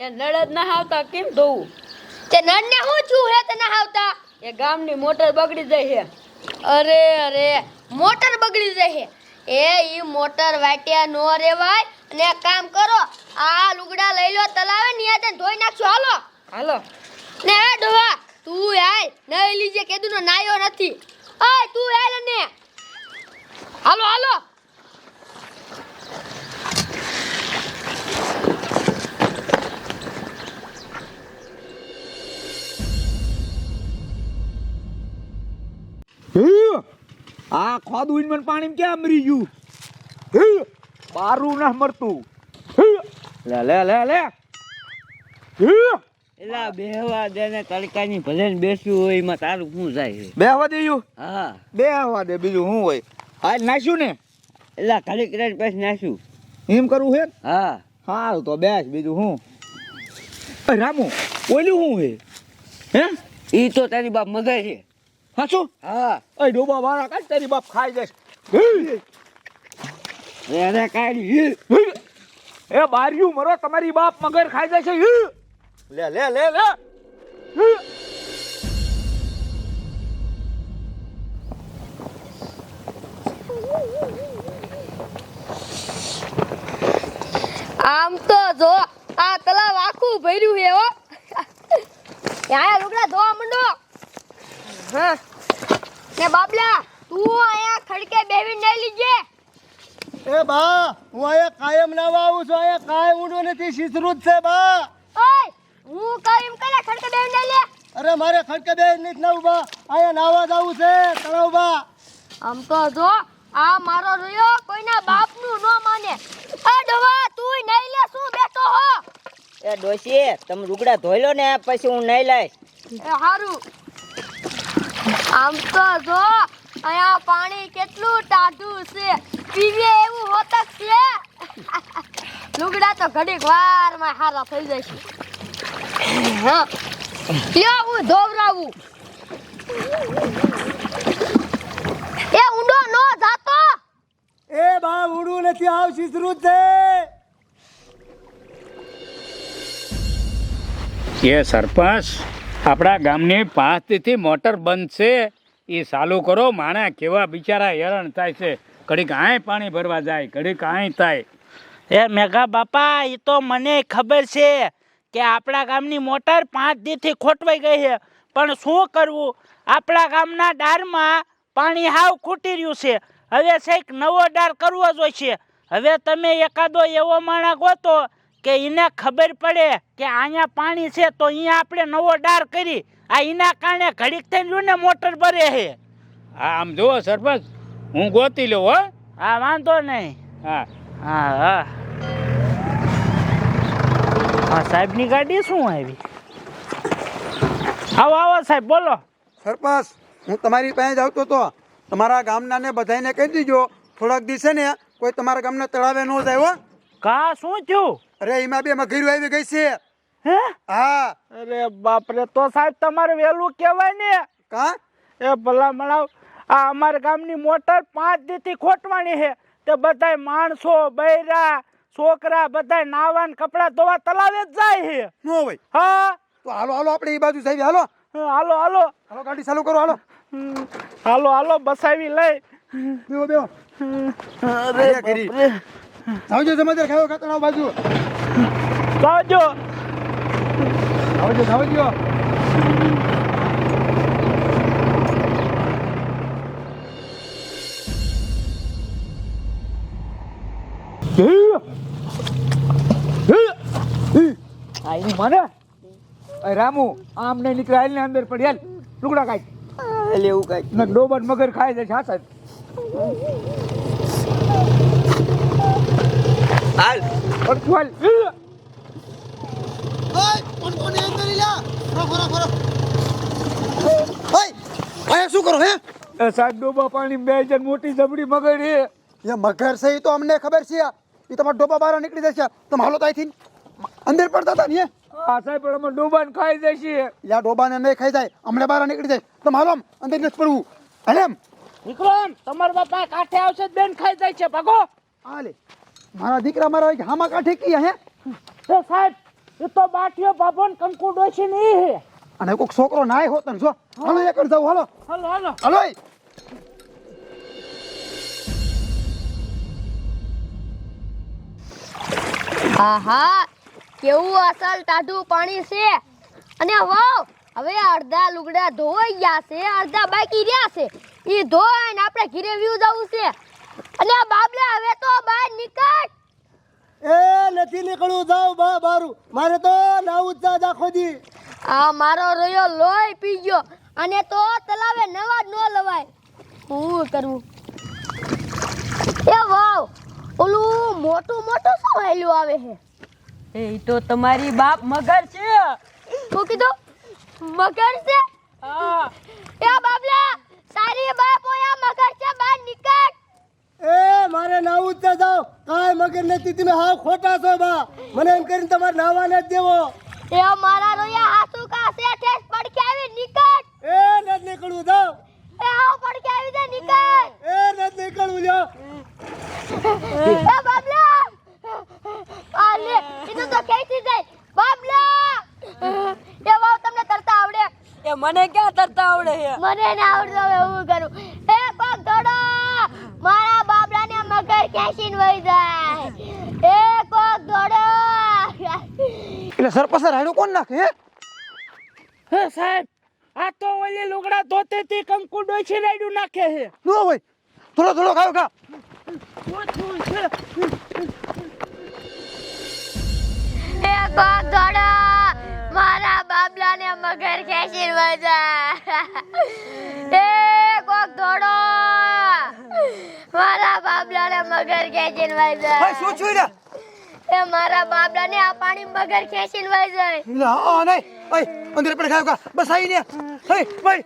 એ નળદ ના આવતા કેમ ધોવું? તે નળને હું છું હે તને આવતા એ ગામની મોટર બગડી જાય છે. અરે અરે મોટર બગડી જાય છે. એ ઈ મોટર વાટ્યા નો રેવાય અને કામ કરો આ લુગડા લઈ લો તલાવે ને યાદ ધોઈ નાખજો હાલો. હાલો. ને હે ડોવા તું હાલ નહીં લીજે કેદુનો નાયો નથી. ઓય તું હાલ ને. હાલો હાલો. આ ખોદું મને પાણી ક્યાં મરી ગયું? હે? બારું ના મરતું. લે લે લે લે. હે? એલા બેહવા દે ને તડકાની ભલે ને બેસ્યું હોય એમાં તારું શું જાય બેહવા દેયું હા. બે હવા દે બીજું શું હોય? હાલ નાખ્યું ને? એલા ખાલી કરીને પછી નાખ્યું એમ કરવું હે? હા. સારું તો બેસ બીજું શું? રામુ ઓલું શું હે હે? ઈ તો તારી બાપ મગાય છે. હાચું? હા. એ ડોબા વાળા કાઢ તારી બાપ ખાઈ જશે હે એને કાઢી એ બાર્યું મરો તમારી બાપ મગર ખાઈ જશે છે લે લે લે લે. આમ તો જો આ તલાવ આખું ભર્યું છે હો. અહીંયા લુગડા ધોવા માંડો. હા? ને બાબલા તું અહીંયા ખડકે બેવી નહીં લીજે. એ બા હું અહીંયા કાયમ ના આવું છું અહીંયા કાય ઊંડું નથી શીસરું જ છે બા. ઓય હું કાયમ એમ કરે ખડકે બેવીને નહીં લે? અરે મારે ખડકે બે નથી ના ઊભા અહીંયા નાવા જવું છે તળાવ બા. આમ તો જો આ મારો રહ્યો કોઈના બાપનું ન માને. આ ડવા તું નહીં લે શું બેઠો હો? એ ડોશી તમે લુગડા ધોઈ લો ને પછી હું નહીં લઈશ. એ હારું. આમ તો જો અહીંયા પાણી કેટલું ટાઢું છે. પીવે એવું હોતક છે. લુગડા તો ઘડીક વારમાં હારા થઈ જશે હા. હું ધોવરાવું. એ ઊંડો નો જાતો. એ બા ઊંડું નથી આવ શીસરું જ છે એ સરપંચ? આપણા ગામની પાંચથી મોટર બંધ છે. એ ચાલુ કરો. માણા કેવા બિચારા હેરાન થાય છે. ઘડીક આય પાણી ભરવા જાય, ઘડીક આય થાય. એ મેઘા બાપા એ તો મને ખબર છે કે આપણા ગામની મોટર પાંચ દીથી ખોટવાઈ ગઈ છે. પણ શું કરવું? આપણા ગામના ડારમાં પાણી હાવ ખૂટી રહ્યું છે. હવે છેક નવો ડાર કરવો જોઈશે હવે તમે એકાદો એવો માણસ ગોતો કે એને ખબર પડે કે અહીંયા પાણી છે તો અહીંયા આપણે નવો ડાર કરી. આ એના કારણે ઘડીક થઈને રહ્યું ને મોટર ભરે છે. હા આમ જુઓ સરપંચ હું ગોતી લઉં હો. હા વાંધો નહીં. હા. હા હા. હા સાહેબની ગાડી શું આવી? આવો આવો સાહેબ બોલો. સરપંચ હું તમારી પાસે જ આવતો હતો. તમારા ગામના ને બધાને કહી દીજો. થોડાક દિવસે ને કોઈ તમારા ગામના તળાવે ન જાય હો. કા શું થયું? અરે એમાં બે મગીરું આવી ગઈ છે. હે? હા. અરે બાપરે તો સાહેબ તમારે વહેલું કહેવાય ને. કા? એ ભલા મળાવ આ અમારા ગામની મોટર પાંચ દીથી ખોટવાની છે. તે બધાય માણસો બૈરા છોકરા બધાય નાવાન કપડા ધોવા તલાવે જ જાય છે. નો ભાઈ હા? તો હાલો હાલો આપણે એ બાજુ સાહેબ હાલો. હાલો હાલો. હાલો ગાડી ચાલુ કરો હાલો. હાલો હાલો બસાવી લઈ. બેહો બેહો. અરે. આવજો સમાચાર ખાયો ખાતર બાજુ આવજો આવજો આવજો હે. હે. હે. આ એનું મને રામુ આમ નહીં નીકળે હાલ ને અંદર પડી હાલ લુગડા કાઢ એટલે એવું કાંઈ ને ડોબર મગર ખાય છે હાથ હાલ. પડતું હાલ. હે. અહીંયા શું કરો હે? એ સાહેબ ડોબા પાણી બે જણ મોટી જબડી મગડી હે એ મગર છે તો અમને ખબર છે. એ તમારા ડોબા બહાર નીકળી જશે. તમે હાલો તો અહીંથી અંદર પડતા હતા ને આ સાહેબ પણ અમે ડોબાને ખાઈ જશે. યા ડોબાને નહીં ખાઈ જાય. અમને બહાર નીકળી જાય. તમે હાલો આમ, અંદર નથી પડવું. હાલે એમ નીકળો એમ તમારા બાપા કાંઠે આવશે બેન ખાઈ જાય છે. ભાગો. હાલે. મારા દીકરા મારા હામા કાંઠે કી હે. એ સાહેબ એ તો બાટિયો બાબો ને કંકુ ડોશી ની હે. અને કોક છોકરો નાય હોત ને જો હાલો એક જાવ હાલો. હાલો હાલો. હાલો આહા કેવું અસલ ટાઢું પાણી છે? અને વાવ હવે અડધા લુગડા ધોઈ ગયા છે અડધા બાકી રહ્યા છે. એ ધોઈને આપણે ઘીરે વ્યૂ જવું છે. અને બાબલા હવે તો બહાર નીકળ. એ નથી નીકળવું જાવ બા બારું. મારે તો નાવું જ જા આખો દી. આ મારો રોયો લોહી પી ગયો. અને તો તલાવે નવા જ ન લવાય. હું કરવું એ વાવ ઓલું મોટું મોટું શું હેલું આવે છે એ તો તમારી બાપ મગર છે. શું કીધું મગર છે? હા. એ બાબલા સારી બાપ ઓયા મગર છે બહાર નીકળ એ મારે નાવું જ જાવ કાય મગર નથી તમે હાવ ખોટા છો બા. મને એમ કરીને તમારે નાવા નથી દેવો. એ મારા રોયા હાસુ કા છે ઠેસ પડકે આવી નીકળ. એ નથી નીકળવું જાવ એ હાવ પડકે આવી દે નીકળ. એ નથી નીકળવું લ્યો. એ બાબલા. આલે લે તો કેતી જાય. બાબલા. એ વાવ તમને તરતા આવડે. એ મને ક્યાં તરતા આવડે મને ના આવડતો હવે હું કરું એ કોક દોડો મારા બાબલાને ખેંચીને વહી જાય. એ કોક દોડો. એટલે સરપસર રાયડું કોણ નાખે હે? હે સાહેબ આ તો ઓલી લુગડા ધોતે થી કંકુ ડોછી રાડ્યું નાખે હે નો ભાઈ થોડો થોડો ખાવ ખા એ કોક દોડો. મારા બાબલાને મગર ખેંચી જાય એ કોક ધોડો. મારા બાબલાને મગર ખેંચી વહી હે શું છું એ મારા બાબલાને આ પાણી મગર જાય એટલે હા નહીં. ભાઈ અંદર પણ ખાવ કા. બસ આવીને હે ભાઈ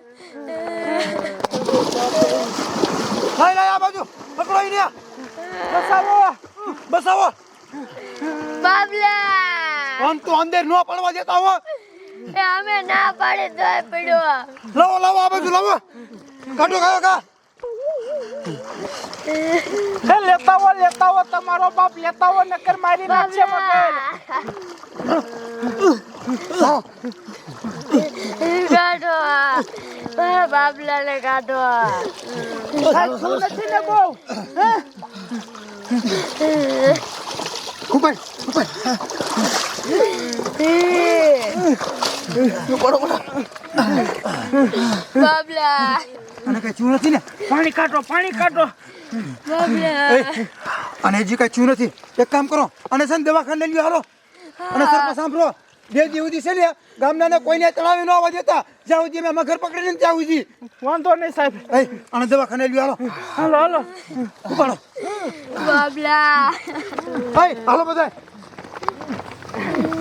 લાઈ લાઈ આ બાજુ. પકડો એને બસાવો બસાવો બાબલા. આમ તો અંદર નો પડવા દેતા હો. એ અમે ના પાડી તોય પડ્યો લાવો લાવો આ બાજુ લાવો. કાઢો ખાયો કા. હે લેતા હો લેતા હો તમારો બાપ લેતા હો નકર મારી નાખશે મગર કાઢો મારા બાબલાને કાઢો નથી ને બહુ? ઉપર ઉપર બાબલા. અને કઈ ચૂ નથી ને? પાણી કાઢો પાણી કાઢો. બાબલા. અને હજી કઈ ચૂ નથી. એક કામ કરો અને છે ને દવાખાને લઈ લ્યો હાલો. અને સરપંચ સાંભળો. બે દી સુધી છે ને ગામના ને કોઈને તળાવે ન આવવા દેતા. જ્યાં સુધી મેં મગર પકડીને ત્યાં સુધી. વાંધો નહીં સાહેબ. એ, અને દવાખાને લ્યો હાલો હાલો હાલો. ઉપાડો. બાબલા. હાલો બધા